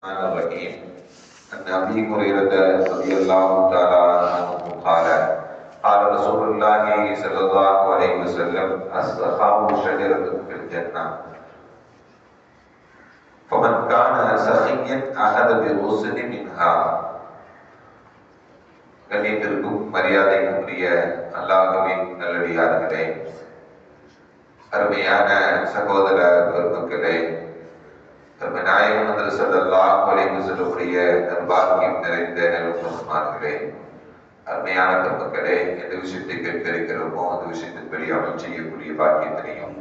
الرحمن الرحيم عن ابي هريره رضي الله تعالى عنه قال قال رسول الله صلى الله عليه وسلم السخاء شجره في الجنه فمن كان سخيا اخذ بغصن منها கண்ணியத்திற்கும் மரியாதைக்குரிய அல்லாஹுவின் நல்லடியார்களே அருமையான சகோதர பெருமக்களே நாயகம் வந்து சொல்லலாம் குறைந்து சொல்லக்கூடிய நல்பாக்கியம் நிறைந்த நெல்லுமார்களே அருமையான பெருமக்களே எந்த விஷயத்தை கேட்க இருக்கிறோமோ அந்த விஷயத்தின்படி அமல் செய்யக்கூடிய பாக்கியத்தினையும்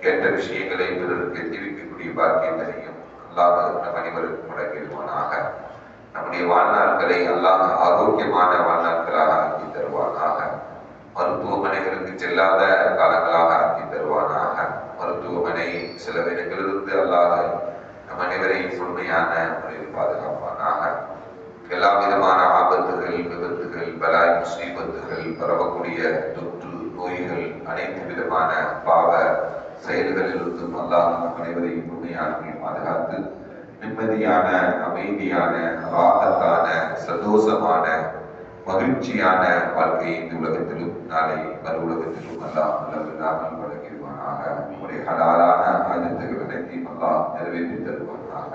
கேட்ட விஷயங்களை பிறருக்கு தெரிவிக்கக்கூடிய பாக்கியத்தினையும் அல்லாஹ் நம் அனைவருக்கும் முடங்கிடுவானாக நம்முடைய வாழ்நாட்களை அல்லாஹ் ஆரோக்கியமான வாழ்நாட்களாக ஆக்கி தருவானாக. மருத்துவமனைகளுக்கு செல்லாத காலங்களாக ஆக்கி தருவானாக. மருத்துவமனை செலவினங்களிலிருந்து முழுமையான முறையில் பாதுகாப்பானாக. எல்லா விதமான ஆபத்துகள் விபத்துகள் பலாய் முசீபத்துகள் பரவக்கூடிய தொற்று நோய்கள் அனைத்து விதமான பாவ செயல்களிலிருந்தும் அல்லாஹ் அனைவரையும் முழுமையாக பாதுகாத்து நிம்மதியான அமைதியான ராகத்தான சந்தோஷமான மகிழ்ச்சியான வாழ்க்கையை இந்த உலகத்திலும் நாளை மறு உலகத்திலும் அல்லாஹ் வழங்கிடுவானாக. நம்முடைய ஹலாலான அது நிறைவேற்றி தருவானாக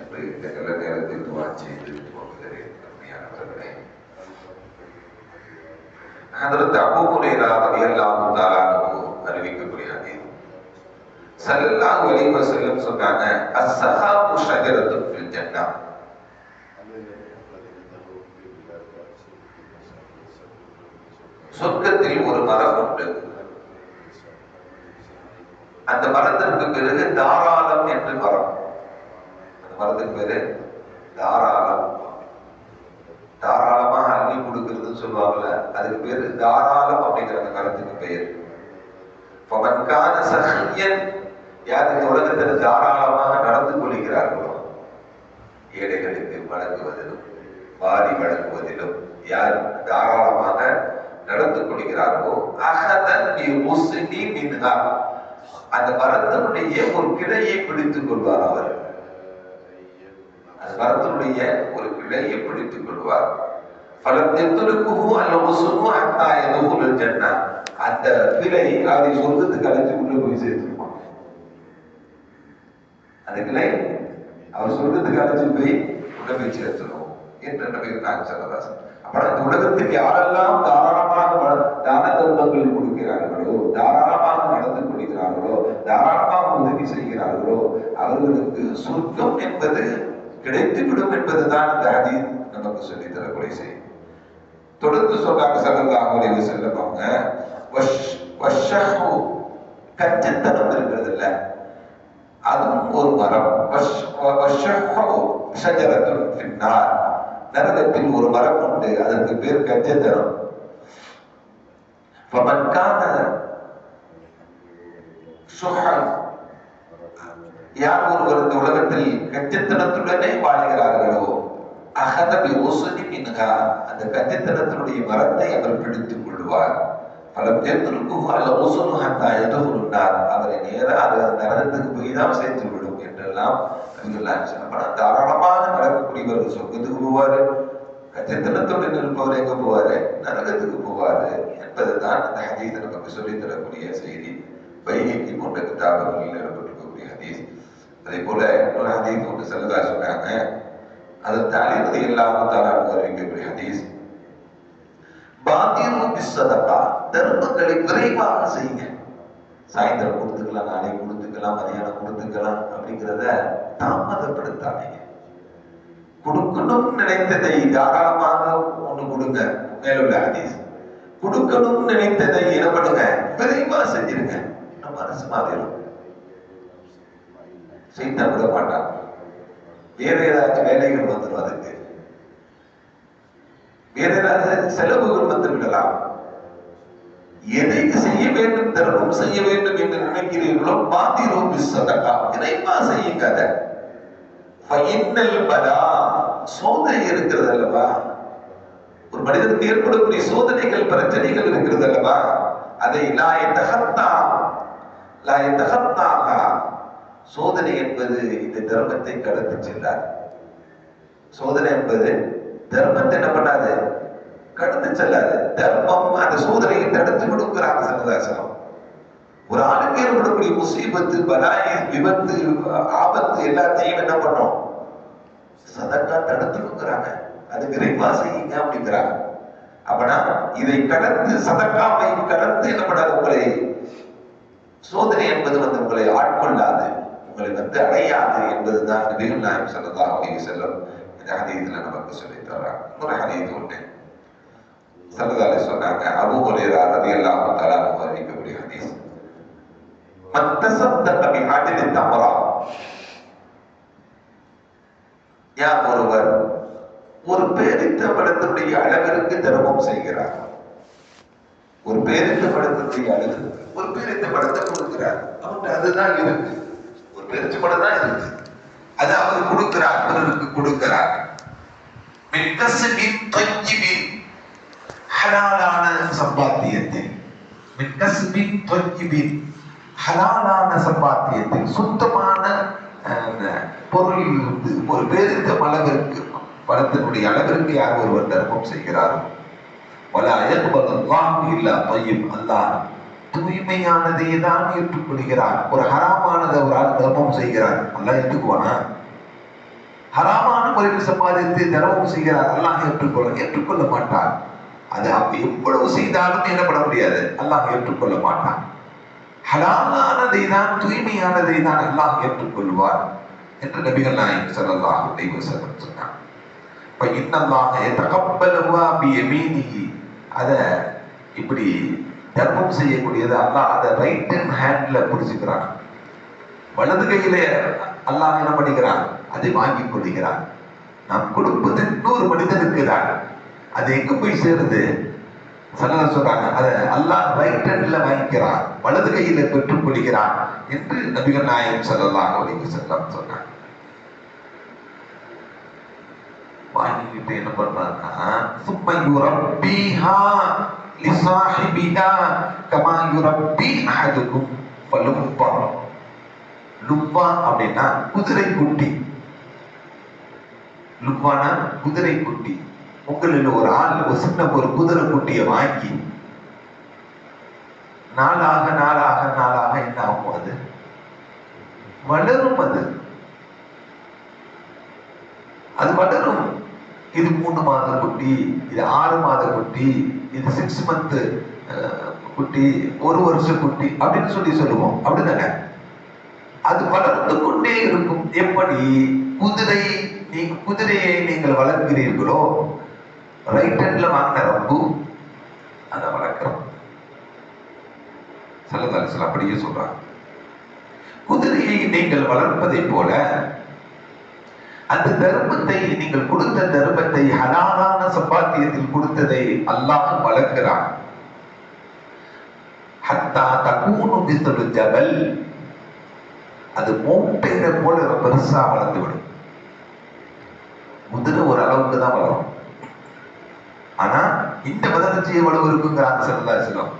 என்று இந்த நல்ல நேரத்தில் துவா செய்து போகிறேன் அருமையானவர்களே. ஹதரத் அறிவிக்கக்கூடிய அலைஹி வஸல்லம் சொன்னாங்க அஸ்ஸஹாபு ஃபில் ஜன்னah சொர்க்கத்தில் ஒரு மரம் உண்டு. அந்த மரத்திற்கு பிறகு தாராளம் என்று மரம். அந்த மரத்துக்கு பேரு தாராளம். தாராளமாக அள்ளி கொடுக்கிறதுன்னு சொல்லுவாங்கல்ல அதுக்கு பேரு தாராளம் அப்படிங்கிற அந்த மரத்துக்கு பெயர். பவன்கான சகியன் யாருக்கு உலகத்தில் தாராளம் அந்த மரத்தினுடைய ஒரு கிளையை பிடித்துக் கொள்வார் அவர். அந்த மரத்தினுடைய ஒரு கிளையை பிடித்துக் கொள்வார். பலம் அல்ல முசுமு அத்தா எதுவும் அந்த கிளை அதை சொர்க்கத்துக்கு அழைத்து உள்ள போய் சேர்த்துருவான் அந்த கிளை அவர் சொர்க்கத்துக்கு அழைச்சு போய் உள்ள போய் சேர்த்துடும் என்று நபி நாங்க சொல்லதாசன் அப்ப இந்த உலகத்தில் யாரெல்லாம் தாராளமாக தான தர்மங்கள் கொடுக்கிறார்களோ அவர்களுக்கு சொர்க்கம் என்பது கிடைத்துவிடும் என்பதுதான் இந்த ஹதீஸ் நமக்கு சொல்லி தரக்கூடிய செய்தி. தொடர்ந்து சொல்றாங்க சல்லல்லாஹு அலைஹி வஸல்லம் அவங்க வஷ்ஷஹு கஞ்சத்தனம் இருக்கிறது இல்ல அதுவும் ஒரு மரம். வஷ்ஷஹு ஷஜரத்துன் ஃபின்னார். நரகத்தில் ஒரு மரம் உண்டு. அதற்கு பேர் கஞ்சத்தனம். ஃபமன்கான சுஹல் யார் ஒருவர் இந்த உலகத்தில் கச்சித்தனத்துடனே வாழ்கிறார்களோ அகதபி ஒசுனி மின்ஹா அந்த கச்சித்தனத்தினுடைய மரத்தை அவர் பிடித்துக் கொள்வார். பல தேர்ந்தெடுக்கும் அல்ல ஒசுனு ஹத்தா எதுகுன்னார் அவரை நேராக அது நரகத்துக்கு போய் தான் சேர்த்து விடும் என்றெல்லாம் தாராளமாக நடக்கக்கூடியவர் சொர்க்கத்துக்கு போவாரு கச்சித்தனத்துடன் இருப்பவர் எங்க போவாரு? நரகத்துக்கு போவாரு என்பதுதான் அந்த ஹதீஸ் நமக்கு சொல்லித் தரக்கூடிய செய்தி. வைகைக்கு போன்ற கிதாபுகளில் இடம்பெற்றிருக்கக்கூடிய அதே போல இன்னொரு ஹதீஸ் ஒன்று செல்லதா சொன்னாங்க அது தாலிபதி இல்லாமல் தான் அறிவிக்கக்கூடிய ஹதீஸ். பாத்தியம் விஸ்வதப்பா தர்மங்களை விரைவாக செய்யுங்க. சாயந்தரம் கொடுத்துக்கலாம் நாளை கொடுத்துக்கலாம் மதியானம் கொடுத்துக்கலாம் அப்படிங்கிறத தாமதப்படுத்தாதீங்க. கொடுக்கணும் நினைத்ததை தாராளமாக ஒண்ணு கொடுங்க. மேலுள்ள ஹதீஸ். கொடுக்கணும் நினைத்ததை என்ன பண்ணுங்க? விரைவா செஞ்சிருங்க. நம்ம மனசு மாறிடும். செய்தா விட மாட்டான் வேறு ஏதாச்சும் வேலைகள் வந்துடும் அதுக்கு. வேறு ஏதாவது செலவுகள் வந்து விடலாம் எதை செய்ய வேண்டும் தர்மம் செய்ய வேண்டும் என்று நினைக்கிறீர்களோ ரூபி பிஸ்ஸதகா விரைவா செய்யுங்க அதை சோதனை இருக்கிறது அல்லவா? ஒரு மனிதனுக்கு ஏற்படக்கூடிய சோதனைகள் பிரச்சனைகள் இருக்கிறது அல்லவா? அதை லாய தகத்தா லாய தகத்தா சோதனை என்பது இந்த தர்மத்தை கடந்து செல்லாது சோதனை என்பது தர்மத்தை என்ன பண்ணாது? கடந்து செல்லாது. தர்மம் அந்த சோதனையை தடுத்து கொடுக்கிறாங்க சரதாசனம் ஒரு ஆளுக்கு ஏற்படக்கூடிய முசீபத்து பலாய் விபத்து ஆபத்து எல்லாத்தையும் என்ன பண்ணோம்? சதக்கா தடுத்து கொடுக்குறாங்க. அது விரைவா செய்யுங்க அப்படிங்கிறாங்க. அப்பனா இதை கடந்து சதக்காவை கடந்து என்ன பண்ணாது? உங்களை சோதனை என்பது வந்து உங்களை ஆட்கொள்ளாது. உங்களை வந்து அடையாது என்பதுதான் நபிகள் நாயம் சல்லா அலி செல்லம் இந்த ஹதீதுல நமக்கு சொல்லி தர்றாங்க. ஒரு ஹதீது ஒன்று சல்லதாலே சொன்னாங்க அபு ஹுரேரா ரதி அல்லாஹு தஆலா அறிவிக்கக்கூடிய ஹதீஸ். மன் பிஹாஜில் தமரா யார் ஒருவர் ஒரு பேரித்த படத்தினுடைய அளவிற்கு தர்மம் செய்கிறார். ஒரு பேரித்த படத்தினுடைய அளவிற்கு ஒரு பேரித்த படத்தை கொடுக்கிறார். அவன் அதுதான் இருக்கு. ஒரு கூட தான் இருக்கு அது அவர் கொடுக்கிறார் பிறருக்கு கொடுக்கிறார். மின் கஸ்பின் தொய்யிபின் ஹலாலான சம்பாத்தியத்தை மின் கஸ்பின் ஹலாலான சம்பாத்தியத்தை சுத்தமான அஹ், பொருள் இருந்து ஒரு பேரித்த அளவிற்கு படத்தினுடைய அளவிற்கு யார் ஒருவர் தர்மம் செய்கிறாரோ? வலா யக்பல் அல்லாஹ் இல்லா தய்யிப் அல்லாஹ். தூய்மையானதை தான் ஏற்றுக்கொள்கிறார். ஒரு ஹராமானதை ஒரு ஆள் தர்மம் செய்கிறார். நல்லா ஏற்றுக்குவானா? ஹராமான முறையில் சம்பாதித்து தர்மம் செய்கிறார். அல்லாஹ் ஏற்றுக்கொள்ள ஏற்றுக்கொள்ள மாட்டார் அது அப்போ எவ்வளவு செய்தாலும் என்ன பண்ண முடியாது. அல்லாஹ் ஏற்றுக்கொள்ள மாட்டான். ஹலாலானதை தான் தூய்மையானதை தான் அல்லாஹ் ஏற்றுக்கொள்வார் என்று நபிகள் நாயகம் ஸல்லல்லாஹு அலைஹி சொன்னான் இப்போ இன்னல்லாக இன்னல்லாஹ பி பியமீனிஹி அதை இப்படி தர்மம் செய்யக்கூடியது அல்லாஹ். அதை ரைட் அண்ட் ஹேண்ட்ல பிடிச்சுக்கிறான் வலது கையில அல்லாஹ் என்ன பண்ணிக்கிறான்? அதை வாங்கி கொள்கிறான் நாம் கொடுப்பது இன்னொரு மனிதனுக்கு தான் அது எங்க போய் சேருது? சல்லா சொல்றாங்க அதை அல்லாஹ் ரைட் ஹேண்ட்ல வாங்கிக்கிறான். வலது கையில பெற்றுக் கொள்கிறான் என்று நபிகள் நாயகம் செல்லலாம் அப்படின்னு வஸல்லம் சொன்னாங்க. வாங்கிக்கிட்டு என்ன பண்றாருன்னா சும்மையூரம் பீஹா லிசாஹிபிஹா கமா யுரப்பி அஹதுக்கும் ஃபலுப்பா லுப்பா அப்படின்னா குதிரை குட்டி லுப்பானா குதிரை குட்டி உங்களில் ஒரு ஆள் ஒரு சின்ன ஒரு குதிரை குட்டியை வாங்கி நாளாக நாளாக நாளாக என்ன ஆகும் அது? வளரும் அது. அது வளரும். இது மூணு மாத குட்டி இது ஆறு மாத குட்டி இது சிக்ஸ் மந்த் குட்டி ஒரு வருஷ குட்டி அப்படின்னு சொல்லி சொல்லுவோம். அப்படிதானே அது வளர்ந்து கொண்டே இருக்கும். எப்படி? குதிரை நீங்கள் குதிரையை நீங்கள் வளர்க்கிறீர்களோ? ரைட் ஹேண்ட்ல வாங்கின ரப்பு அதை வளர்க்கிறோம். சல்லதாலிசல் அப்படியே சொல்றாங்க. குதிரையை நீங்கள் வளர்ப்பதை போல அந்த தர்மத்தை நீங்கள் கொடுத்த தர்மத்தை ஹலாலான சம்பாத்தியத்தில் கொடுத்ததை அல்லாஹ் வளர்க்கிறான் ஹத்தா தகூனு மிஸ்லு ஜபல். அது மூட்டையில போல பெருசா வளர்ந்து விடும். குதிரை ஒரு அளவுக்கு தான் வளரும். ஆனா இந்த வளர்ச்சி எவ்வளவு இருக்குங்கிறாங்க சல்லா செல்லம்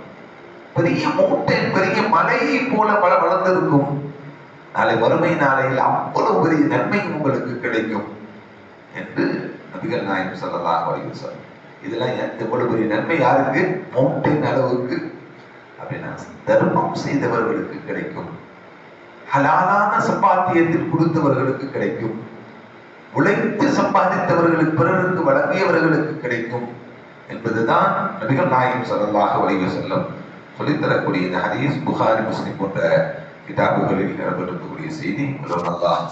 பெரிய மூட்டை பெரிய மலையை போல வள வளர்ந்திருக்கும். நாளை வறுமை நாளையில் அவ்வளவு பெரிய நன்மை உங்களுக்கு கிடைக்கும் என்று நபிகள் நாயம் சொல்லலாம் வலியுறுத்தல் இதெல்லாம் எவ்வளவு பெரிய நன்மை யாருக்கு? மவுண்டன் அளவுக்கு. அப்படின்னா தர்மம் செய்தவர்களுக்கு கிடைக்கும். ஹலாலான சம்பாத்தியத்தில் கொடுத்தவர்களுக்கு கிடைக்கும். உழைத்து சம்பாதித்தவர்களுக்கு பிறருக்கு வழங்கியவர்களுக்கு கிடைக்கும் என்பதுதான் நபிகள் நாயம் சொல்லலாக அலைஹி செல்லும் சொல்லித்தரக்கூடிய இந்த ஹதீஸ் புகாரி முஸ்லிம் போன்ற கிதாபுகளில் இடம்பெற்றிருக்கக்கூடிய செய்தி அல்லாஹ்